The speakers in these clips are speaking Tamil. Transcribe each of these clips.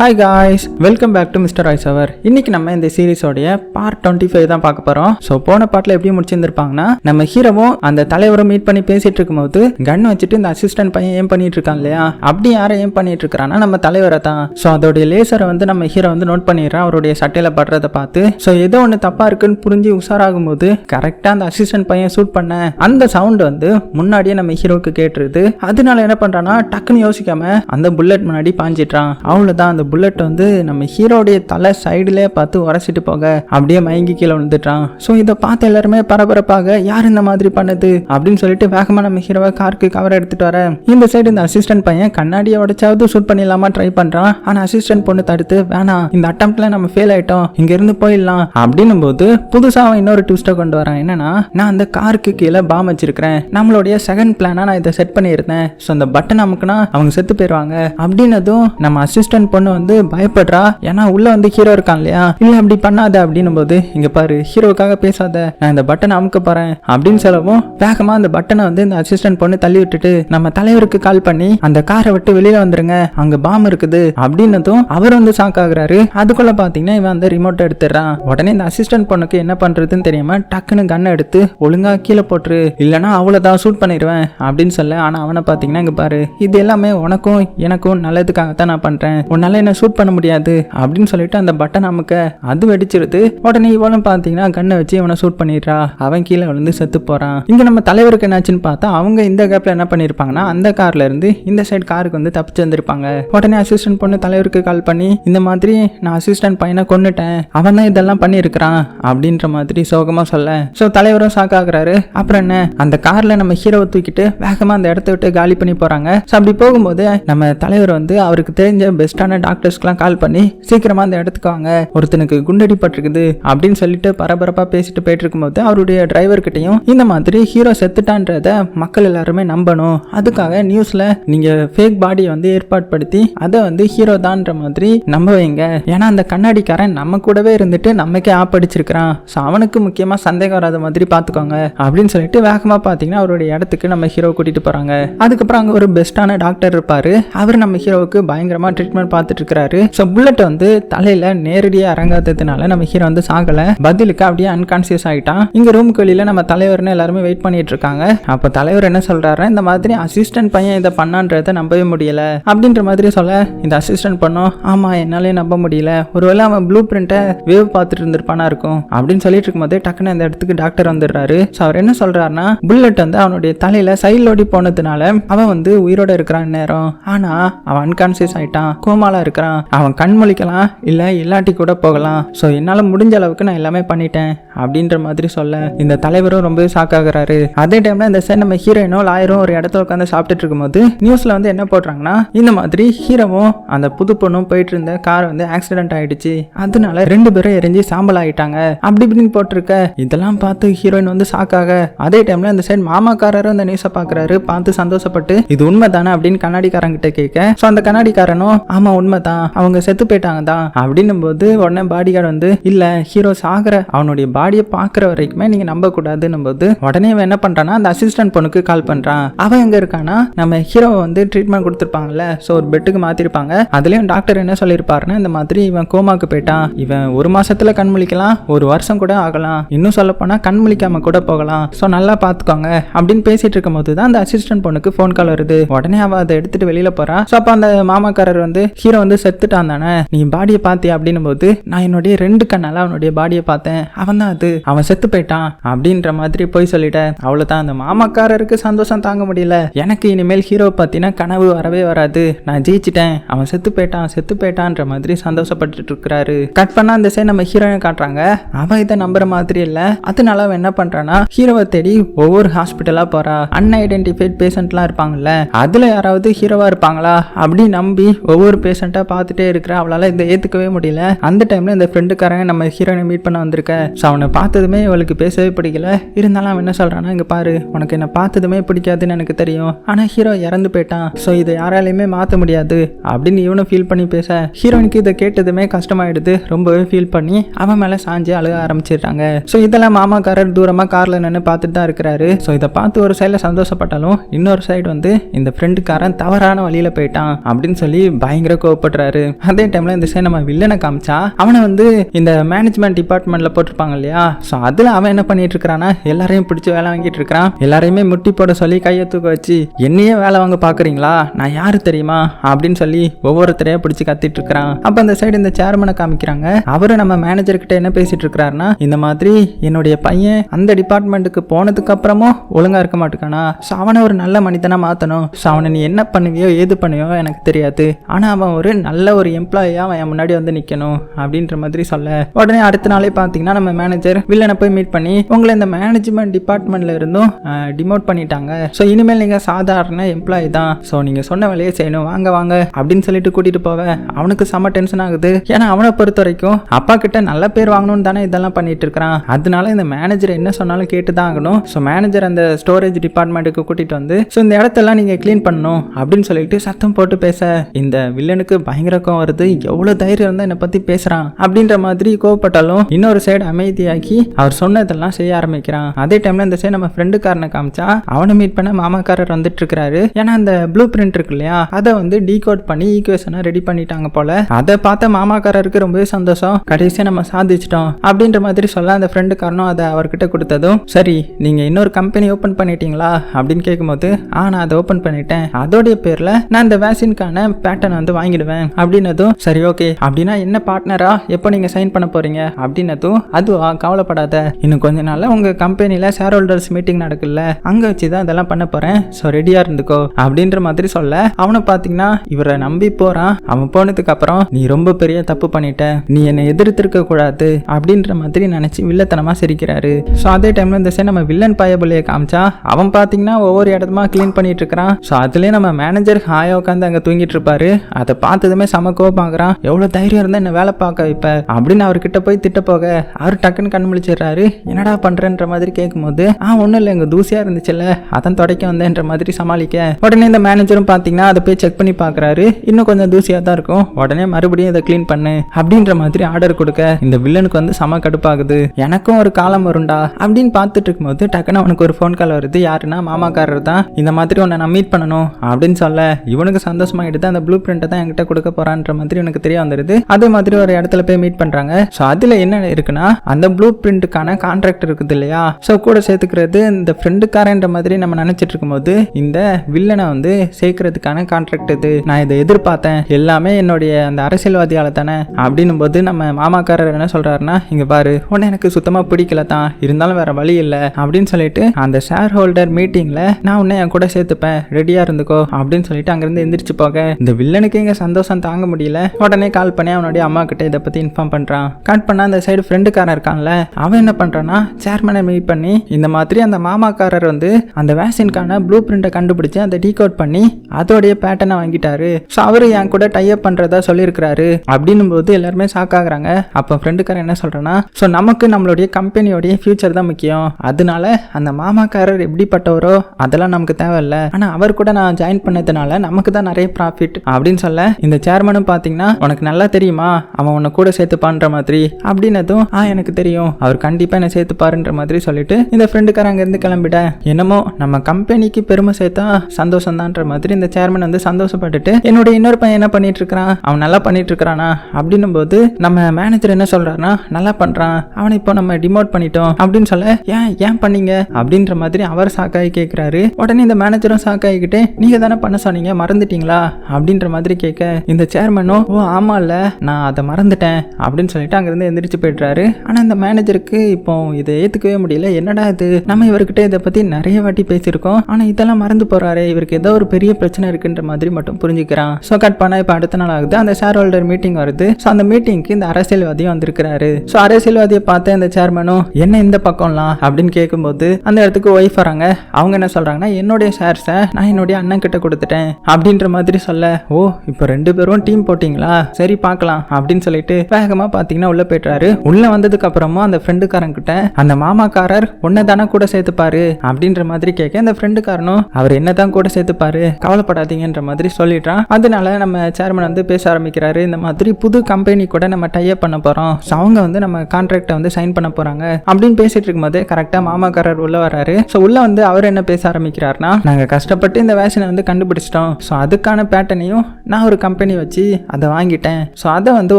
Hi guys welcome back to mister ice அவர் இன்னைக்கு நம்ம இந்த சீரீஸோடைய பார்ட் டுவெண்ட்டி ஃபைவ் தான் பார்க்க போறோம். ஸோ போன பார்ட்ல எப்படி முடிச்சிருந்திருப்பாங்கன்னா நம்ம ஹீரோவும் அந்த தலைவரும் மீட் பண்ணி பேசிட்டு இருக்கும்போது கன் வச்சுட்டு இந்த அசிஸ்டன்ட் பையன் ஏம் பண்ணிட்டு இருக்கான் இல்லையா? அப்படி யாரை ஏம் பண்ணிட்டு இருக்கிறான்னா நம்ம தலைவரை தான். ஸோ அதோடைய லேசரை வந்து நம்ம ஹீரோ வந்து நோட் பண்ணிடுறான். அவருடைய சட்டையில படுறதை பார்த்து. ஸோ ஏதோ ஒன்று தப்பா இருக்குன்னு புரிஞ்சு உஷாராகும் போது கரெக்டாக அந்த அசிஸ்டன்ட் பையன் ஷூட் பண்ண அந்த சவுண்ட் வந்து முன்னாடியே நம்ம ஹீரோவுக்கு கேட்டுருது. அதனால என்ன பண்றான்னா டக்குன்னு யோசிக்காம அந்த புல்லட் முன்னாடி பாஞ்சிட்றான். அவ்வளோதான் அந்த புல்லட் வந்து நம்ம ஹீரோடைய தலை சைடில் பார்த்து உரசிட்டு போக அப்படியே மயங்கி கீழே விழுந்துட்டான். ஸோ இதை பார்த்து எல்லாருமே பரபரப்பாக யார் இந்த மாதிரி பண்ணது? அப்படின்னு சொல்லிட்டு வேகமாக நம்ம ஹீரோவை காருக்கு கவர் எடுத்துட்டு வர. இந்த சைடு இந்த அசிஸ்டன்ட் பையன் கண்ணாடியை உடைச்சாவது ஷூட் பண்ணிடலாமா ட்ரை பண்றான். ஆனால் அசிஸ்டன்ட் பொண்ணு தடுத்து வேணாம் இந்த அட்டம்ப்ட்ல நம்ம ஃபெயில் ஆயிட்டோம். இங்க இருந்து போயிடலாம். அப்படின்னும் போது புதுசாக அவன் இன்னொரு ட்விஸ்ட்டை கொண்டு வரான். என்னன்னா நான் அந்த காருக்கு கீழே பாம் வச்சிருக்கிறேன். நம்மளுடைய செகண்ட் பிளானா நான் இதை செட் பண்ணியிருந்தேன். ஸோ அந்த பட்டன் அமுக்குனா அவங்க செத்து போயிடுவாங்க அப்படின்னதும் நம்ம அசிஸ்டன்ட் பொண்ணு வந்து பயப்படுறா? ஏன்னா உள்ள வந்து ஹீரோ இருக்கான் இல்லையா? இல்ல அப்படி பண்ணாத அப்படின்னும் போது இங்க பாரு ஹீரோக்காக பேசாத நான் இந்த பட்டனை அமுக்க போறேன் அப்படின்னு சொல்லவும் வேகமா அந்த பட்டனை வந்து இந்த அசிஸ்டன்ட் பொண்ணு தள்ளி விட்டுட்டு நம்ம தலைவருக்கு கால் பண்ணி அந்த காரை விட்டு வெளியில வந்துருங்க அங்க பாம் இருக்குது அப்படின்னதும் அவர் வந்து ஷாக் ஆகுறாரு. அதுக்குள்ள பாத்தீங்கன்னா இவன் அந்த ரிமோட் எடுத்துறான் உடனே இந்த அசிஸ்டன்ட் பொண்ணுக்கு என்ன பண்றதுன்னு தெரியாம டக்குன்னு கன்னை எடுத்து ஒழுங்கா கீழே போட்டுரு இல்லைன்னா அவ்வளவுதான் ஷூட் பண்ணிடுவேன் அப்படின்னு சொல்ல ஆனா அவனை பாத்தீங்கன்னா இங்க பாரு இது எல்லாமே உனக்கும் எனக்கும் நல்லதுக்காகத்தான் நான் பண்றேன். உன்னால என்ன ஷூட் பண்ண முடியாது அப்படின்னு சொல்லிட்டு அந்த பட்டன் அமுக்க அது வெடிச்சிருது. உடனே இவளும் பாத்தீங்கன்னா கண்ணை வச்சு இவனை ஷூட் பண்ணிடுறா. அவன் கீழே விழுந்து செத்து போறான். இங்க நம்ம தலைவருக்கு என்னாச்சுன்னு பார்த்தா அவங்க இந்த கேப்ல என்ன பண்ணிருப்பாங்கன்னா அந்த கார்ல இருந்து இந்த சைடு காருக்கு வந்து தப்பிச்சு வந்திருப்பாங்க. உடனே அசிஸ்டன்ட் பொண்ணு தலைவருக்கு கால் பண்ணி இந்த மாதிரி நான் அசிஸ்டன்ட் பையனை கொண்டுட்டேன் அவன் தான் இதெல்லாம் பண்ணியிருக்கிறான் அப்படின்ற மாதிரி சோகமா சொல்ல. ஸோ தலைவரும் ஷாக் ஆகுறாரு. அப்புறம் என்ன? அந்த கார்ல நம்ம ஹீரோவை தூக்கிட்டு வேகமா அந்த இடத்த விட்டு காலி பண்ணி போறாங்க. ஸோ அப்படி போகும்போது நம்ம தலைவர் வந்து அவருக்கு தெரிஞ்ச பெஸ்டான டாக்டர்ஸ்க்குலாம் கால் பண்ணி சீக்கிரமாக அந்த இடத்துக்கு வாங்க ஒருத்தனுக்கு குண்டடிப்பட்டிருக்குது அப்படின்னு சொல்லிட்டு பரபரப்பாக பேசிட்டு போயிட்டு இருக்கும்போது அவருடைய டிரைவர்கிட்டையும் இந்த மாதிரி ஹீரோ செத்துட்டான்றத மக்கள் எல்லாருமே நம்பணும். அதுக்காக நியூஸில் நீங்கள் ஃபேக் பாடியை வந்து ஏற்பாடுபடுத்தி அதை வந்து ஹீரோ தான்ற மாதிரி நம்ப வைங்க. ஏன்னா அந்த கண்ணாடிக்காரன் நம்ம கூடவே இருந்துட்டு நமக்கே ஆப்படிச்சிருக்கிறான். ஸோ அவனுக்கு முக்கியமாக சந்தேகம் வராத மாதிரி பார்த்துக்கோங்க அப்படின்னு சொல்லிட்டு வேகமாக பார்த்தீங்கன்னா அவருடைய இடத்துக்கு நம்ம ஹீரோ கூட்டிகிட்டு போகிறாங்க அதுக்கப்புறம் அங்கே ஒரு பெஸ்ட்டான டாக்டர் இருப்பார். அவர் நம்ம ஹீரோவுக்கு பயங்கரமாக ட்ரீட்மெண்ட் பார்த்துட்டு இருக்கிறாரு ஸோ புல்லட் வந்து தலையில நேரடியாக இறங்காததுனால நம்ம ஹீரோ வந்து சாகல. பதிலுக்கு அப்படியே அன்கான்சியஸ் ஆகிட்டான் இங்க ரூமுக்கு வெளியில நம்ம தலைவர்னு எல்லாருமே வெயிட் பண்ணிட்டு இருக்காங்க அப்போ தலைவர் என்ன சொல்றாரு இந்த மாதிரி அசிஸ்டன்ட் பையன் இதை பண்ணான்றத நம்பவே முடியல. அப்படின்ற மாதிரி சொல்ல இந்த அசிஸ்டன்ட் பண்ணோம் ஆமா என்னாலே நம்ப முடியல. ஒருவேளை அவன் ப்ளூ பிரிண்ட்டை வேவ் பார்த்துட்டு இருந்திருப்பானா இருக்கும். அப்படின்னு சொல்லிட்டு இருக்கும்போது டக்குன்னு அந்த இடத்துக்கு டாக்டர் வந்துடுறாரு. ஸோ அவர் என்ன சொல்றாருன்னா புல்லட் வந்து அவனுடைய தலையில சைடில் ஓடி போனதுனால அவன் வந்து உயிரோட இருக்கிறான் நேரம் ஆனா அவன் அன்கான்சியஸ் ஆயிட்டான். கோமாலா இருக்கிறான். அவன் கண் முழிக்கலாம் இல்லை இல்லாட்டி கூட போகலாம். ஸோ என்னால் முடிஞ்ச அளவுக்கு நான் எல்லாமே பண்ணிட்டேன் அப்படின்ற மாதிரி சொல்ல இந்த தலைவரும் ரொம்ப ஷாக் ஆகுறாரு. அதே டைம்ல இந்த சைடு நம்ம ஹீரோயினோ லாயரும் ஒரு இடத்துல உட்காந்து சாப்பிட்டுட்டு இருக்கும்போது நியூஸ்ல வந்து என்ன போடுறாங்கன்னா இந்த மாதிரி ஹீரோவும் அந்த புது பொண்ணும் போயிட்டு இருந்த கார் வந்து ஆக்சிடென்ட் ஆயிடுச்சு. அதனால ரெண்டு பேரும் எரிஞ்சு சாம்பல் ஆயிட்டாங்க. அப்படி இப்படின்னு போட்டிருக்க. இதெல்லாம் பார்த்து ஹீரோயின் வந்து ஷாக் ஆக. அதே டைம்ல இந்த சைடு மாமாக்காரரும் அந்த நியூஸை பாக்குறாரு பார்த்து சந்தோஷப்பட்டு இது உண்மை தானே அப்படின்னு கண்ணாடிக்காரங்கிட்ட கேட்க. ஸோ அந்த கண்ணாடிக்காரனும் ஆமா தான் அவங்க செத்து போயிட்டாங்க தான் அப்படின்னும் போது உடனே பாடி கார்டு வந்து இல்ல ஹீரோ சாகிற. அவனுடைய பாடியை பாக்குற வரைக்குமே நீங்க நம்ப கூடாதுன்னும் போது உடனே என்ன பண்றான்னா அந்த அசிஸ்டன்ட் பொண்ணுக்கு கால் பண்றான். அவன் எங்க இருக்கானா நம்ம ஹீரோவை வந்து ட்ரீட்மெண்ட் கொடுத்துருப்பாங்கல்ல ஸோ ஒரு பெட்டுக்கு மாத்திருப்பாங்க. அதுலயும் டாக்டர் என்ன சொல்லியிருப்பாருன்னா இந்த மாதிரி இவன் கோமாக்கு போயிட்டான். இவன் ஒரு மாசத்துல கண் முழிக்கலாம் ஒரு வருஷம் கூட ஆகலாம். இன்னும் சொல்ல போனா கண் முழிக்காம கூட போகலாம். ஸோ நல்லா பார்த்துக்கோங்க அப்படின்னு பேசிட்டு இருக்கும் போது தான் அந்த அசிஸ்டன்ட் பொண்ணுக்கு ஃபோன் கால் வருது. உடனே அவ அதை எடுத்துட்டு வெளியில போறா. ஸோ அப்போ அந்த மாமாக்காரர் வந்து ஹீரோ வந்து செத்துட்டான் தானே? நீ பாடியை பார்த்தியா அப்படின்னும் போது நான் என்னுடைய ரெண்டு கண்ணால் அவனுடைய பாடியை பார்த்தேன். அவன் தான் அது. அவன் செத்து போயிட்டான் அப்படின்ற மாதிரி போய் சொல்லிட்டேன். அவ்வளோதான் அந்த மாமாக்காரருக்கு சந்தோஷம் தாங்க முடியல. எனக்கு இனிமேல் ஹீரோ பார்த்தீங்கன்னா கனவு வரவே வராது. நான் ஜெயிச்சிட்டேன். அவன் செத்து போயிட்டான் செத்து போயிட்டான்ற மாதிரி சந்தோஷப்பட்டுட்டு இருக்கிறாரு. கட் பண்ணா அந்த சைடு நம்ம ஹீரோயின் காட்டுறாங்க. அவன் இதை நம்புற மாதிரி இல்ல. அதனால அவன் என்ன பண்றான்னா ஹீரோவை தேடி ஒவ்வொரு ஹாஸ்பிட்டலா போறா. அன்ஐடென்டிஃபைட் பேஷண்ட்லாம் இருப்பாங்கல்ல. அதுல யாராவது ஹீரோவா இருப்பாங்களா? அப்படி நம்பி ஒவ்வொரு பேஷண்ட்டா பார்த்துட்டே இருக்கிற அவளால் இதை ஏற்றுக்கவே முடியல. அந்த டைமில் இந்த ஃப்ரெண்டுக்காரன் நம்ம ஹீரோயினை மீட் பண்ண வந்திருக்க. ஸோ அவனை பார்த்ததுமே இவளுக்கு பேசவே பிடிக்கல. இருந்தாலும் அவன் என்ன சொல்கிறான்னா இங்கே பாரு உனக்கு என்னை பார்த்ததுமே பிடிக்காதுன்னு எனக்கு தெரியும். ஆனால் ஹீரோ இறந்து போயிட்டான். ஸோ இதை யாராலையுமே மாற்ற முடியாது. அப்படின்னு இவனும் ஃபீல் பண்ணி பேச ஹீரோனுக்கு இதை கேட்டதுமே கஷ்டமாயிடுது. ரொம்பவே ஃபீல் பண்ணி அவன் மேலே சாஞ்சு அழுக ஆரம்பிச்சிடுறாங்க. ஸோ இதெல்லாம் மாமாக்காரர் தூரமாக காரில் நின்று பார்த்துட்டு தான் இருக்கிறாரு. ஸோ இதை பார்த்து ஒரு சைடில் சந்தோஷப்பட்டாலும் இன்னொரு சைடு வந்து இந்த ஃப்ரெண்டுக்காரன் தவறான வழியில் போயிட்டான் அப்படின்னு சொல்லி பயங்கர கோவப்பட்டு கோவப்படுறாரு அதே டைம்ல இந்த சைடு நம்ம வில்லனை காமிச்சா அவனை வந்து இந்த மேனேஜ்மெண்ட் டிபார்ட்மெண்ட்ல போட்டிருப்பாங்க இல்லையா? ஸோ அதுல அவன் என்ன பண்ணிட்டு இருக்கிறான்னா எல்லாரையும் பிடிச்சி வேலை வாங்கிட்டு இருக்கிறான். எல்லாரையுமே முட்டி போட சொல்லி கையை தூக்க வச்சு என்னையே வேலை வாங்க பாக்குறீங்களா? நான் யாரு தெரியுமா? அப்படின்னு சொல்லி ஒவ்வொருத்தரையா பிடிச்சி கத்திட்டு இருக்கிறான். அப்ப அந்த சைடு இந்த சேர்மனை காமிக்கிறாங்க. அவரு நம்ம மேனேஜர் கிட்ட என்ன பேசிட்டு இருக்கிறாருன்னா இந்த மாதிரி என்னுடைய பையன் அந்த டிபார்ட்மெண்ட்டுக்கு போனதுக்கு அப்புறமும் ஒழுங்கா இருக்க மாட்டேக்கானா ஸோ அவனை ஒரு நல்ல மனிதனா மாத்தணும். ஸோ அவனை நீ என்ன பண்ணுவியோ ஏது பண்ணுவியோ எனக்கு தெரியாது. ஆனா அவன் ஒரு நல்ல ஒரு எம்ப்ளாயியாக அவன் என் முன்னாடி வந்து நிற்கணும் அப்படின்ற மாதிரி சொல்ல. உடனே அடுத்த நாளே பார்த்தீங்கன்னா நம்ம மேனேஜர் வில்லனை போய் மீட் பண்ணி உங்களை இந்த மேனேஜ்மெண்ட் டிபார்ட்மெண்ட்ல இருந்தும் டிமோட் பண்ணிட்டாங்க. ஸோ இனிமேல் நீங்கள் சாதாரண எம்ப்ளாயி தான். ஸோ நீங்கள் சொன்ன வேலையை செய்யணும். வாங்க வாங்க அப்படின்னு சொல்லிட்டு கூட்டிகிட்டு போவேன் அவனுக்கு செம்ம டென்ஷன் ஆகுது. ஏன்னா அவனை பொறுத்த வரைக்கும் அப்பா கிட்ட நல்ல பேர் வாங்கணும்னு தானே இதெல்லாம் பண்ணிட்டு இருக்கிறான். அதனால இந்த மேனேஜர் என்ன சொன்னாலும் கேட்டு தான் ஆகணும். ஸோ மேனேஜர் அந்த ஸ்டோரேஜ் டிபார்ட்மெண்ட்டுக்கு கூட்டிட்டு வந்து ஸோ இந்த இடத்தெல்லாம் நீங்கள் க்ளீன் பண்ணணும் அப்படின்னு சொல்லிட்டு சத்தம் போட்டு பேச. இந்த வில்லனுக்கு பயங்கர கோவம் வருது. எவ்வளவு தைரியம் இருந்தா என்னை பத்தி பேசுறான் அப்படின்ற மாதிரி கோவப்பட்டாலும் இன்னொரு சைடு அமைதியாக்கி அவர் சொன்னதெல்லாம் செய்ய ஆரம்பிக்கிறான். அதே டைம்ல இந்த சைடு நம்ம ஃப்ரெண்டுக்காரனை காமிச்சா அவனை மீட் பண்ண மாமாக்காரர் வந்துட்டு இருக்காரு. ஏன்னா அந்த ப்ளூ பிரிண்ட் இருக்கு இல்லையா அதை வந்து டீகோட் பண்ணி ஈக்குவேஷனை ரெடி பண்ணிட்டாங்க போல. அதை பார்த்த மாமாக்காரருக்கு ரொம்பவே சந்தோஷம். கடைசியா நம்ம சாதிச்சிட்டோம் அப்படின்ற மாதிரி சொல்ல அந்த ஃப்ரெண்டுக்காரனும் அதை அவர்கிட்ட கொடுத்ததும் சரி நீங்க இன்னொரு கம்பெனி ஓபன் பண்ணிட்டீங்களா? அப்படின்னு கேட்கும்போது ஆ நான் அதை ஓபன் பண்ணிட்டேன். அதோடைய பேர்ல நான் இந்த வேக்சின்கான பேட்டர்ன் வந்து வாங்கிடுவேன். அப்படின்னதும் சரி ஓகே அப்படின்னா என்ன பார்ட்னரா எப்போ நீங்க சைன் பண்ண போறீங்க? அப்படின்னதும் அதுவா? கவலைப்படாத. இன்னும் கொஞ்ச நாள்ல உங்க கம்பெனில ஷேர் ஹோல்டர்ஸ் மீட்டிங் நடக்குல்ல. அங்க வச்சு தான் இதெல்லாம் பண்ண போறேன். ஸோ ரெடியா இருந்துக்கோ. அப்படின்ற மாதிரி சொல்ல அவனை பாத்தீங்கன்னா இவரை நம்பி போறான். அவன் போனதுக்கு அப்புறம் நீ ரொம்ப பெரிய தப்பு பண்ணிட்ட. நீ என்னை எதிர்த்திருக்க கூடாது. அப்படின்ற மாதிரி நினைச்சு வில்லத்தனமா சிரிக்கிறாரு. ஸோ அதே டைம்ல இந்த சைடு நம்ம வில்லன் பயபலியை காமிச்சா அவன் பாத்தீங்கன்னா ஒவ்வொரு இடத்துமா க்ளீன் பண்ணிட்டு இருக்கிறான். ஸோ அதுலயே நம்ம மேனேஜர் ஹாயா உட்காந்து அங்க தூங்கிட்டு இருப்பாரு. அதை பார்த்து பார்த்ததுமே செம பார்க்குறான் எவ்வளோ தைரியம் இருந்தால் என்ன வேலை பார்க்க வைப்ப? அப்படின்னு அவர்கிட்ட போய் திட்ட போக அவர் டக்குன்னு கண் முழிச்சிடுறாரு. என்னடா பண்றேன்ற மாதிரி கேட்கும்போது ஆ ஒன்றும் இல்லை எங்கள் தூசியாக இருந்துச்சுல்ல. அதான் தொடக்க வந்தேன்ற மாதிரி சமாளிக்க. உடனே இந்த மேனேஜரும் பார்த்தீங்கன்னா அதை போய் செக் பண்ணி பார்க்குறாரு. இன்னும் கொஞ்சம் தூசியாக தான் இருக்கும். உடனே மறுபடியும் இதை க்ளீன் பண்ணு. அப்படின்ற மாதிரி ஆர்டர் கொடுக்க இந்த வில்லனுக்கு வந்து செம கடுப்பாகுது. எனக்கும் ஒரு காலம் வரும்டா. அப்படின்னு பார்த்துட்டு இருக்கும்போது டக்குன்னு அவனுக்கு ஒரு ஃபோன் கால் வருது. யாருன்னா மாமாக்காரர் தான். இந்த மாதிரி உன்னை நான் மீட் பண்ணணும். அப்படின்னு சொல்ல இவனுக்கு சந்தோஷமாகிட்டு அந்த ப்ளூ பிரிண்ட்டை தான் என்கிட்ட கொடுக்க போறான்ற மாதிரி எனக்கு தெரிய வந்துடுது அதே மாதிரி ஒரு இடத்துல போய் மீட் பண்றாங்க. ஸோ அதுல என்ன இருக்குன்னா அந்த ப்ளூ பிரிண்ட்டுக்கான கான்ட்ராக்ட் இருக்குது இல்லையா? ஸோ கூட சேர்த்துக்கிறது இந்த ஃப்ரெண்டுக்காரன்ற மாதிரி நம்ம நினைச்சிட்டு இருக்கும்போது இந்த வில்லனை வந்து சேர்க்கறதுக்கான கான்ட்ராக்ட் இது. நான் இதை எதிர்பார்த்தேன். எல்லாமே என்னுடைய அந்த அரசியல்வாதியால தானே. அப்படின்னும் போது நம்ம மாமாக்காரர் என்ன சொல்றாருன்னா இங்க பாரு உன்னை எனக்கு சுத்தமா பிடிக்கல தான். இருந்தாலும் வேற வழி இல்லை. அப்படின்னு சொல்லிட்டு அந்த ஷேர் ஹோல்டர் மீட்டிங்ல நான் உன்னை என் கூட சேர்த்துப்பேன். ரெடியா இருந்துக்கோ. அப்படின்னு சொல்லிட்டு அங்கிருந்து எந்திரிச்சு போக. இந்த வில்லனுக்கு இங்க சந்தோஷம் தாங்க முடியல. உடனே கால் பண்ணி அவனுடைய அம்மா கிட்ட இதை பத்தி இன்ஃபார்ம் பண்றான். கட் பண்ண அந்த சைடு ஃப்ரெண்டுக்காரன் இருக்கான்ல அவன் என்ன பண்றான்னா சேர்மனை மீட் பண்ணி இந்த மாதிரி அந்த மாமாக்காரர் வந்து அந்த வேக்சின்கான ப்ளூ பிரிண்ட்டை கண்டுபிடிச்சு அதை டீகோட் பண்ணி அதோடைய பேட்டர்னை வாங்கிட்டாரு. ஸோ அவரு என் கூட டைப் பண்றதா சொல்லியிருக்கிறாரு. அப்படின்னும் போது எல்லாருமே ஷாக் ஆகுறாங்க. அப்போ ஃப்ரெண்டுக்காரன் என்ன சொல்கிறேன்னா ஸோ நமக்கு நம்மளுடைய கம்பெனியோடைய ஃபியூச்சர் தான் முக்கியம். அதனால அந்த மாமாக்காரர் எப்படிப்பட்டவரோ அதெல்லாம் நமக்கு தேவையில்ல. ஆனால் அவர் கூட நான் ஜாயின் பண்ணதுனால நமக்கு தான் நிறைய ப்ராஃபிட் அப்படின்னு சொல்ல இந்த சேர்மனும் பாத்தீங்கன்னா உனக்கு நல்லா தெரியுமா? அவன் உன்னை கூட சேர்த்துப்பான்ற மாதிரி. அப்படின்னதும் ஆ எனக்கு தெரியும். அவர் கண்டிப்பா என்ன சேர்த்துப்பாருன்ற மாதிரி சொல்லிட்டு இந்த ஃப்ரெண்டுக்காரங்க அங்கேருந்து கிளம்பிட. என்னமோ நம்ம கம்பெனிக்கு பெருமை சேர்த்தா சந்தோஷம் தான்ற மாதிரி இந்த சேர்மன் வந்து சந்தோஷப்பட்டுட்டு என்னோட இன்னொரு பையன் என்ன பண்ணிட்டு இருக்கிறான் அவன் நல்லா பண்ணிட்டு இருக்கிறானா அப்படின்னும் போது நம்ம மேனேஜர் என்ன சொல்றாருன்னா நல்லா பண்றான். அவனை இப்போ நம்ம டிமோட் பண்ணிட்டோம். அப்படின்னு சொல்ல ஏன் ஏன் பண்ணீங்க? அப்படின்ற மாதிரி அவர் சாக்காகி கேட்கிறாரு உடனே இந்த மேனேஜரும் சாக்காகிக்கிட்டே நீங்க தானே பண்ண சொன்னீங்க? மறந்துட்டீங்களா? அப்படின்ற மாதிரி கேட்க இந்த சேர்மனும் ஓ ஆமாம்ல நான் அதை மறந்துட்டேன் அப்படின்னு சொல்லிட்டு அங்கேருந்து எந்திரிச்சு போயிடுறாரு. ஆனால் இந்த மேனேஜருக்கு இப்போ இதை ஏற்றுக்கவே முடியல. என்னடா இது? நம்ம இவர்கிட்ட இதை பற்றி நிறைய வாட்டி பேசியிருக்கோம். ஆனால் இதெல்லாம் மறந்து போகிறாரு இவருக்கு ஏதோ ஒரு பெரிய பிரச்சனை இருக்குன்ற மாதிரி மட்டும் புரிஞ்சுக்கிறான். ஸோ கட் பண்ணால் இப்போ அடுத்த நாள் ஆகுது. அந்த ஷேர் ஹோல்டர் மீட்டிங் வருது. ஸோ அந்த மீட்டிங்க்கு இந்த அரசியல்வாதியும் வந்திருக்கிறாரு. ஸோ அரசியல்வாதியை பார்த்து இந்த சேர்மனும் என்ன இந்த பக்கம்லாம்? அப்படின்னு கேட்கும்போது அந்த இடத்துக்கு ஒய்ஃப் வராங்க. அவங்க என்ன சொல்கிறாங்கன்னா என்னுடைய ஷேர்ஸை நான் என்னுடைய அண்ணன் கிட்ட கொடுத்துட்டேன் அப்படின்ற மாதிரி சொல்ல ஓ இப்போ ரெண்டு பேரும் டீம் போட்டிங்களா? சரி பார்க்கலாம் அப்படின்னு சொல்லிட்டு வேகமா பாத்தீங்கன்னா உள்ள போயிட்டாரு உள்ள வந்ததுக்கு அப்புறமா அந்த ஃப்ரெண்டுக்காரன் கிட்ட அந்த மாமாக்காரர் உன்னை தானே கூட சேர்த்துப்பாரு? அப்படின்ற மாதிரி கேட்க அந்த ஃப்ரெண்டுக்காரனும் அவர் என்னதான் கூட சேர்த்துப்பாரு? கவலைப்படாதீங்கன்ற மாதிரி சொல்லிட்டான் அதனால நம்ம சேர்மன் வந்து பேச ஆரம்பிக்கிறாரு. இந்த மாதிரி புது கம்பெனி கூட நம்ம டைப் பண்ண போறோம். ஸோ அவங்க வந்து நம்ம கான்ட்ராக்டை வந்து சைன் பண்ண போறாங்க. அப்படின்னு பேசிட்டு இருக்கும்போது கரெக்டா மாமாக்காரர் உள்ள வராரு ஸோ உள்ள வந்து அவர் என்ன பேச ஆரம்பிக்கிறாருன்னா நாங்க கஷ்டப்பட்டு இந்த வேஷனை வந்து கண்டுபிடிச்சிட்டோம். ஸோ அதுக்கான பேட்டனையும் நான் ஒரு கம்பெனி கம்பெனி வச்சு அதை வாங்கிட்டேன். ஸோ அதை வந்து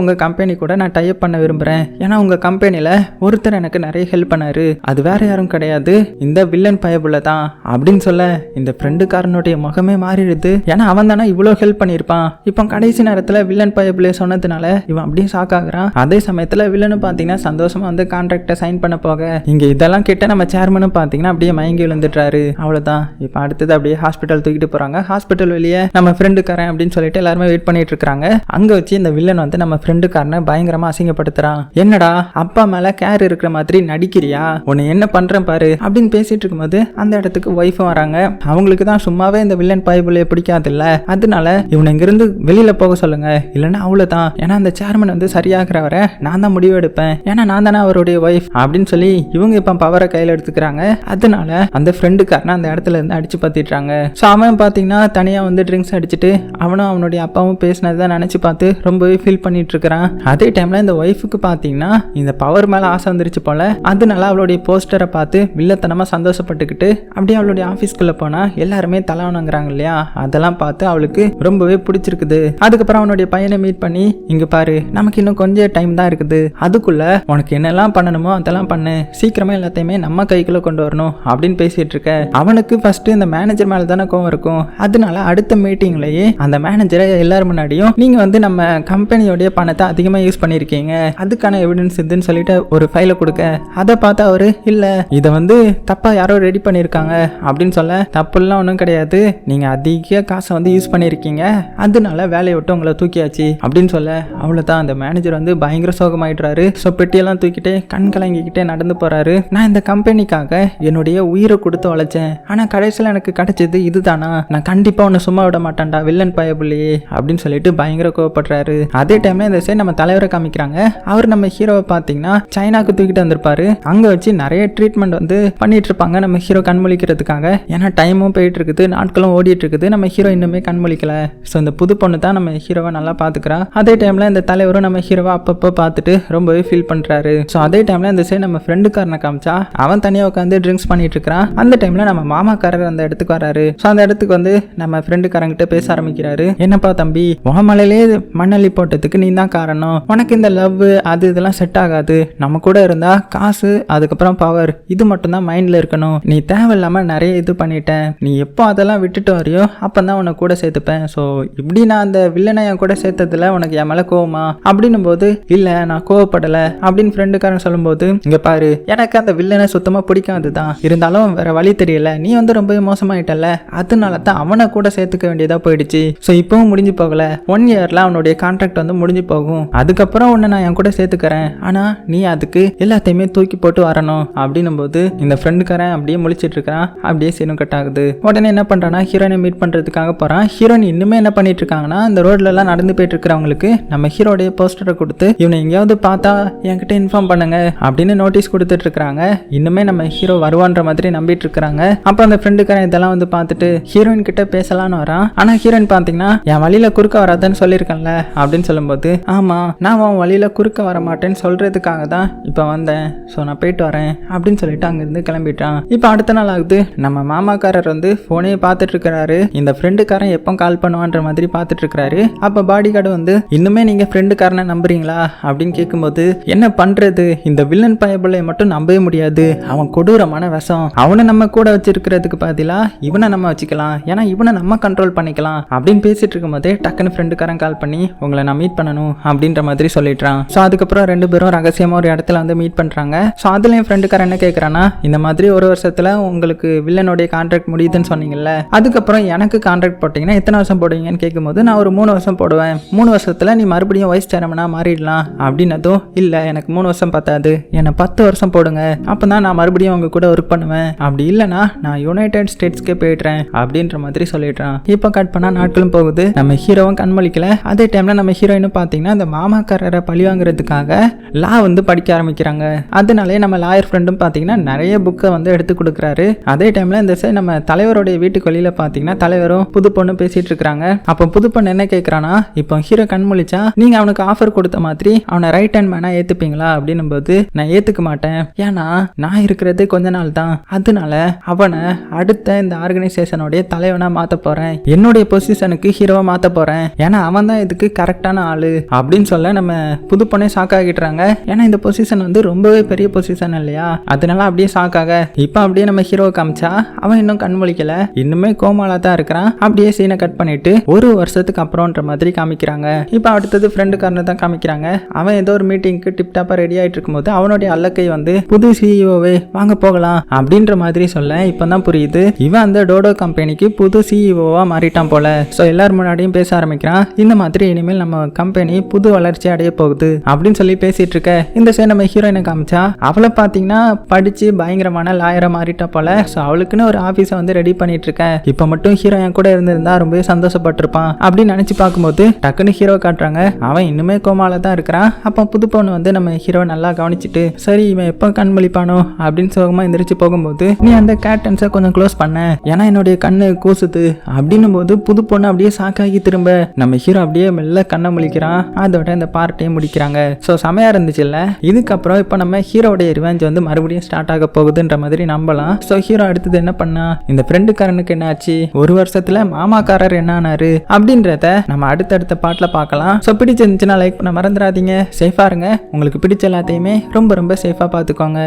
உங்கள் கம்பெனி கூட நான் டைப் பண்ண விரும்புகிறேன் ஏன்னா உங்கள் கம்பெனியில் ஒருத்தர் எனக்கு நிறைய ஹெல்ப் பண்ணாரு. அது வேற யாரும் கிடையாது. இந்த வில்லன் பயபுள்ள தான். அப்படின்னு சொல்ல இந்த ஃப்ரெண்டுக்காரனுடைய முகமே மாறிடுது. ஏன்னா அவன் தானே இவ்வளோ ஹெல்ப் பண்ணியிருப்பான். இப்போ கடைசி நேரத்தில் வில்லன் பயபுள்ள சொன்னதுனால இவன் அப்படியே ஷாக் ஆகுறான். அதே சமயத்தில் வில்லனு பார்த்தீங்கன்னா சந்தோஷமாக வந்து கான்ட்ராக்டை சைன் பண்ண போக இங்கே இதெல்லாம் கிட்ட நம்ம சேர்மனும் பார்த்தீங்கன்னா அப்படியே மயங்கி விழுந்துட்டாரு அவ்வளோதான் இப்போ அடுத்தது அப்படியே ஹாஸ்பிட்டல் தூக்கிட்டு போகிறாங்க ஹாஸ்பிட்டல் வெளியே நம்ம ஃப்ரெண்டுக்காரன் அப்படின்னு சொல்லிட்டு எல்லாருமே வெயிட் பண்ணிட்டு இருக்காங்க அங்கே வச்சு இந்த வில்லன் வந்து நம்ம ஃப்ரெண்டுக்காரனை பயங்கரமாக அசிங்கப்படுத்துறான். என்னடா அப்பா மேலே கேர் இருக்கிற மாதிரி நடிக்கிறியா? உன்னை என்ன பண்ணுறேன் பாரு அப்படின்னு பேசிட்டு இருக்கும்போது அந்த இடத்துக்கு ஒய்ஃபும் வராங்க. அவங்களுக்கு தான் சும்மாவே இந்த வில்லன் பைபிளே பிடிக்காதுல்ல. அதனால இவனை இங்கிருந்து வெளியில போக சொல்லுங்க. இல்லைன்னா அவ்வளவுதான். ஏன்னா அந்த சேர்மன் வந்து சரியாகிற வரை நான் தான் முடிவு எடுப்பேன். ஏன்னா நான் தானே அவருடைய ஒய்ஃப் அப்படின்னு சொல்லி இவங்க இப்போ பவரை கையில் எடுத்துக்கிறாங்க. அதனால அந்த ஃப்ரெண்டுக்காரனை அந்த இடத்துல இருந்து அடிச்சு பார்த்திடுறாங்க ஸோ அவன் பார்த்தீங்கன்னா தனியாக வந்து ட்ரிங்க்ஸ் அடிச்சுட்டு அவனும் அவனுடைய அப்பாவும் பேசினதை நினச்சி பார்த்து ரொம்பவே ஃபீல் பண்ணிட்டுருக்கிறான் அதே டைமில் இந்த ஒய்ஃபுக்கு பார்த்தீங்கன்னா இந்த பவர் மேலே ஆசை வந்துருச்சு போல. அதனால அவளுடைய போஸ்டரை பார்த்து வில்லத்தனமாக சந்தோஷப்பட்டுக்கிட்டு அப்படியே அவளுடைய ஆஃபீஸ்க்குள்ளே போனால் எல்லாருமே தலைவனங்கிறாங்க இல்லையா? அதெல்லாம் பார்த்து அவளுக்கு ரொம்பவே பிடிச்சிருக்குது. அதுக்கப்புறம் அவனுடைய பையனை மீட் பண்ணி இங்கே பாரு நமக்கு இன்னும் கொஞ்சம் டைம் தான் இருக்குது. அதுக்குள்ளே உனக்கு என்னெல்லாம் பண்ணணுமோ அதெல்லாம் பண்ணு. சீக்கிரமாக எல்லாத்தையுமே நம்ம கைக்குள்ளே கொண்டு வரணும் அப்படின்னு பேசிகிட்டு இருக்க. அவனுக்கு ஃபஸ்ட்டு இந்த மேனேஜர் மேலே தானே கோவம் இருக்கும். அதனால அடுத்த மீட்டிங்லேயே அந்த மேனேஜரை எல்லாரும் முன்னாடியும் நீங்கள் வந்து நம்ம கம்பெனியோடைய பணத்தை அதிகமாக யூஸ் பண்ணியிருக்கீங்க. அதுக்கான எவிடன்ஸ் இதுன்னு சொல்லிட்டு ஒரு ஃபைலை கொடுக்க அதை பார்த்து அவர் இல்லை இதை வந்து தப்பாக யாரோ ரெடி பண்ணியிருக்காங்க. அப்படின்னு சொல்ல தப்புலாம் ஒன்றும் கிடையாது. நீங்கள் அதிக காசை வந்து யூஸ் பண்ணியிருக்கீங்க. அதனால வேலையை விட்டு உங்களை தூக்கியாச்சு. அப்படின்னு சொல்ல அவ்வளோதான் அந்த மேனேஜர் வந்து பயங்கர சோகமாயிடுறாரு. ஸோ பெட்டியெல்லாம் தூக்கிட்டு கண் கலங்கிக்கிட்டே நடந்து போகிறாரு நான் இந்த கம்பெனிக்காக என்னுடைய உயிரை கொடுத்து உழைச்சேன். ஆனால் கடைசியில் எனக்கு கிடைச்சது இதுதானா? நான் கண்டிப்பாக உன்னை சும்மா விட மாட்டேன்டா வில்லன் பயபிள்ளையே அப்படின்னு சொல்லிட்டு பயங்கர கோவப்படுறாரு. அதே டைம்ல இந்த சைடு நம்ம தலைவரை காமிக்கிறாங்க. அவர் நம்ம ஹீரோவை பார்த்தீங்கன்னா சைனாக்கு தூக்கிட்டு வந்திருப்பாரு. அங்கே வச்சு நிறைய ட்ரீட்மெண்ட் வந்து பண்ணிட்டு இருப்பாங்க நம்ம ஹீரோ கண்மொழிக்கிறதுக்காக. ஏன்னா டைமும் போயிட்டு இருக்குது நாட்களும் ஓடிட்டு இருக்குது நம்ம ஹீரோ இன்னுமே கண்மொழிக்கல. ஸோ இந்த புது பொண்ணு தான் நம்ம ஹீரோவை நல்லா பார்த்துக்கிறா அதே டைமில் இந்த தலைவரும் நம்ம ஹீரோவை அப்பப்போ பார்த்துட்டு ரொம்பவே ஃபீல் பண்ணுறாரு ஸோ அதே டைமில் இந்த சைடு நம்ம ஃப்ரெண்டுக்காரனை காமிச்சா அவன் தனியாக உட்காந்து ட்ரிங்க்ஸ் பண்ணிட்டு இருக்கிறான் அந்த டைமில் நம்ம மாமாக்காரர் அந்த இடத்துக்கு வராரு. ஸோ அந்த இடத்துக்கு வந்து நம்ம ஃப்ரெண்டுக்காரங்கிட்ட பேச ஆரம்பிக்கிறாரு. என்னப்பா தம்பி உகமலையிலே மண்ணள்ளி போட்டதுக்கு நீ தான் காரணம். உனக்கு இந்த லவ் அது இதெல்லாம் செட் ஆகாது. நம்ம கூட இருந்தா காசு அதுக்கப்புறம் பவர் இது மட்டும்தான் மைண்டில் இருக்கணும். நீ தேவையில்லாம நிறைய இது பண்ணிட்டேன். நீ எப்போ அதெல்லாம் விட்டுட்டு வரையோ அப்போ தான் உன்னை கூட சேர்த்துப்பேன். ஸோ இப்படி நான் அந்த வில்லனை என் கூட சேர்த்ததுல உனக்கு என் மேலே கோவமா? அப்படின்னும் போது இல்லை நான் கோவப்படலை. அப்படின்னு ஃப்ரெண்டுக்காரன் சொல்லும்போது இங்கே பாரு எனக்கு அந்த வில்லனை சுத்தமாக பிடிக்காது தான். இருந்தாலும் வேற வழி தெரியல. நீ வந்து ரொம்பவே மோசமாயிட்டல அதனால தான் அவனை கூட சேர்த்துக்க வேண்டியதாக போயிடுச்சு. ஸோ இப்போவும் முடிஞ்சு போகல. ஒன் இயர்ல அவனுடைய கான்ட்ராக்ட் வந்து முடிஞ்சு போகும். அதுக்கப்புறம் உன்னை நான் என் கூட சேர்த்துக்கிறேன். ஆனால் நீ அதுக்கு எல்லாத்தையுமே தூக்கி போட்டு வரணும். அப்படின்னும் போது இந்த ஃப்ரெண்டுக்காரன் அப்படியே முழிச்சிட்டு இருக்கிறான். அப்படியே சீனும் கட் ஆகுது. உடனே என்ன பண்றானா ஹீரோயினை மீட் பண்றதுக்காக போறான். ஹீரோயின் இன்னுமே என்ன பண்ணிட்டு இருக்காங்கன்னா இந்த ரோட்ல எல்லாம் நடந்து போயிட்டு இருக்கிறவங்களுக்கு நம்ம ஹீரோடைய போஸ்டரை கொடுத்து இவனை எங்கேயாவது பார்த்தா என்கிட்ட இன்ஃபார்ம் பண்ணுங்க. அப்படின்னு நோட்டீஸ் கொடுத்துட்டு இருக்காங்க இன்னுமே நம்ம ஹீரோ வருவான்ற மாதிரி நம்பிட்டு இருக்கிறாங்க. அப்போ அந்த ஃப்ரெண்டுக்காரன் இதெல்லாம் வந்து பார்த்துட்டு ஹீரோயின் கிட்ட பேசலாம்னு வரான். ஆனா ஹீரோயின் பார்த்தீங்கன்னா என் வழியில குறுக்க வராதுன்னு சொல்லியிருக்கேன்ல அப்படின்னு சொல்லும்போது ஆமாம் நான் உன் வழியில் குறுக்க வர மாட்டேன்னு சொல்கிறதுக்காக தான் இப்போ வந்தேன். ஸோ நான் போயிட்டு வரேன் அப்படின்னு சொல்லிட்டு அங்கேருந்து கிளம்பிட்டான். இப்போ அடுத்த நாள் ஆகுது. நம்ம மாமாக்காரர் வந்து ஃபோனே பார்த்துட்டு இருக்கிறாரு இந்த ஃப்ரெண்டுக்காரன் எப்போ கால் பண்ணுவான்ற மாதிரி பார்த்துட்டு இருக்கிறாரு அப்போ பாடி கார்டு வந்து இன்னுமே நீங்கள் ஃப்ரெண்டுக்காரனை நம்புறீங்களா? அப்படின்னு கேட்கும்போது என்ன பண்ணுறது இந்த வில்லன் பயபிளை மட்டும் நம்பவே முடியாது. அவன் கொடூரமான விஷம். அவனை நம்ம கூட வச்சிருக்கிறதுக்கு பதிலாக இவனை நம்ம வச்சுக்கலாம். ஏன்னா இவனை நம்ம கண்ட்ரோல் பண்ணிக்கலாம். அப்படின்னு பேசிட்டு இருக்கும்போதே டக்குன்னு ஃப்ரெண்டுக்காரன் கால் பண்ணி உங்களை நான் மீட் பண்ணணும் அப்படின்ற மாதிரி சொல்லிடுறான். ஸோ அதுக்கப்புறம் ரெண்டு பேரும் ரகசியமாக ஒரு இடத்துல வந்து மீட் பண்ணுறாங்க ஸோ அதில் என் ஃப்ரெண்டுக்காரன் என்ன கேட்குறான்னா இந்த மாதிரி ஒரு வருஷத்தில் உங்களுக்கு வில்லனுடைய கான்ட்ராக்ட் முடியுதுன்னு சொன்னீங்கல்ல அதுக்கப்புறம் எனக்கு கான்ட்ராக்ட் போட்டிங்கன்னா எத்தனை வருஷம் போடுவீங்கன்னு கேட்கும்போது நான் ஒரு மூணு வருஷம் போடுவேன். மூணு வருஷத்தில் நீ மறுபடியும் வைஸ் சேர்மனாக மாறிடலாம் அப்படின்னதும் இல்லை எனக்கு மூணு வருஷம் பத்தாது. என்னை பத்து வருஷம் போடுங்க. அப்போ தான் நான் மறுபடியும் அவங்க கூட ஒர்க் பண்ணுவேன். அப்படி இல்லைன்னா நான் யுனைடெட் ஸ்டேட்ஸ்க்கே போயிடுறேன் அப்படின்ற மாதிரி சொல்லிடுறான். இப்போ கட் பண்ணால் நாட்களும் போகுது. நம்ம ஹீரோவும் கண்மொழிக்கல. அதே டைம்ல நம்ம ஹீரோயினும் பார்த்தீங்கன்னா அந்த மாமாக்காரரை பழி வாங்குறதுக்காக லா வந்து படிக்க ஆரம்பிக்கிறாங்க. அதனாலே நம்ம லாயர் ஃப்ரெண்டும் பார்த்தீங்கன்னா நிறைய புக்கை வந்து எடுத்து கொடுக்குறாரு. அதே டைம்ல இந்த சைடு நம்ம தலைவருடைய வீட்டுக்கு வெளியில பார்த்தீங்கன்னா தலைவரும் புது பொண்ணு பேசிட்டு இருக்காங்க. அப்போ புது பொண்ணு என்ன கேட்குறானா இப்போ ஹீரோ கண்மொழிச்சா நீங்க அவனுக்கு ஆஃபர் கொடுத்த மாதிரி அவனை ரைட் ஹேண்ட் மேனா ஏத்துப்பீங்களா? அப்படின்னும் போது நான் ஏத்துக்க மாட்டேன். ஏன்னா நான் இருக்கிறது கொஞ்ச நாள் தான். அதனால அவனை அடுத்த இந்த ஆர்கனைசேஷனுடைய தலைவனா மாத்த போறேன். என்னுடைய பொசிஷனுக்கு ஹீரோவை மாத்த போறேன். ஏன்னா அவன் தான் இதுக்கு கரெக்டான ஆளு. அப்படின்னு சொல்ல நம்ம புது பொண்ணே ஷாக் ஆகிட்டுறாங்க ஏன்னா இந்த பொசிஷன் வந்து ரொம்பவே பெரிய பொசிஷன் இல்லையா? அதனால அப்படியே ஷாக் ஆக. இப்போ அப்படியே நம்ம ஹீரோ காமிச்சா அவன் இன்னும் கண் முழிக்கல. இன்னுமே கோமாலா தான் இருக்கிறான். அப்படியே சீனை கட் பண்ணிட்டு ஒரு வருஷத்துக்கு அப்புறம்ன்ற மாதிரி காமிக்கிறாங்க. இப்போ அடுத்தது ஃப்ரெண்டுக்காரனை தான் காமிக்கிறாங்க. அவன் ஏதோ ஒரு மீட்டிங்க்கு டிப்டாப்பாக ரெடி ஆகிட்டு இருக்கும்போது அவனுடைய அல்லக்கை வந்து புது சிஇஓவே வாங்க போகலாம். அப்படின்ற மாதிரி சொல்ல இப்பதான் புரியுது. இவன் அந்த டோடோ கம்பெனிக்கு புது சிஇஓவா மாறிட்டான் போல. ஸோ எல்லார் முன்னாடியும் பேச ஆரம்பிக்கிறான். இந்த மாதிரி இனிமேல் நம்ம கம்பெனி புது வளர்ச்சி அடைய போகுது அப்படின்னு சொல்லி பேசிட்டு இருக்க. இந்த சைடு நம்ம ஹீரோயினை காமிச்சா. அவளை பார்த்தீங்கன்னா படிச்சு பயங்கரமான லாயரை மாறிட்டா போல. ஸோ அவளுக்குன்னு ஒரு ஆஃபீஸை வந்து ரெடி பண்ணிட்டு இருக்கேன் இப்போ மட்டும் ஹீரோ என் கூட இருந்திருந்தா ரொம்பவே சந்தோஷப்பட்டிருப்பான் அப்படின்னு நினைச்சு பார்க்கும்போது டக்குன்னு ஹீரோ காட்டுறாங்க. அவன் இன்னுமே கோமால தான் இருக்கிறான். அப்போ புது பொண்ணு வந்து நம்ம ஹீரோ நல்லா கவனிச்சிட்டு சரி இவன் எப்போ கண் மொழிப்பானோ? அப்படின்னு சோகமா எந்திரிச்சு போகும்போது நீ அந்த கேட்டன்ஸை கொஞ்சம் க்ளோஸ் பண்ண. ஏன்னா என்னுடைய கண்ணு கூசுது. அப்படின்னும் போது புது பொண்ணு அப்படியே சாக்காகி திரும்ப நம்ம ஹீரோ அப்படியே மெல்ல கண்ணை முழிக்கிறான். அதோட இந்த பார்ட்டையும் முடிக்கிறாங்க. ஸோ செமையாக இருந்துச்சுல்ல இதுக்கப்புறம் இப்போ நம்ம ஹீரோடைய ரிவெஞ்ச் வந்து மறுபடியும் ஸ்டார்ட் ஆக போகுதுன்ற மாதிரி நம்பலாம். ஸோ ஹீரோ அடுத்தது என்ன பண்ணா? இந்த ஃப்ரெண்டுக்காரனுக்கு என்ன ஆச்சு? ஒரு வருஷத்துல மாமாக்காரர் என்ன ஆனாரு? அப்படின்றத நம்ம அடுத்தடுத்த பாட்டில் பார்க்கலாம். ஸோ பிடிச்சிருந்துச்சுன்னா லைக் பண்ண மறந்துடாதீங்க. சேஃபாக இருங்க. உங்களுக்கு பிடிச்ச எல்லாத்தையுமே ரொம்ப ரொம்ப சேஃபாக பார்த்துக்கோங்க.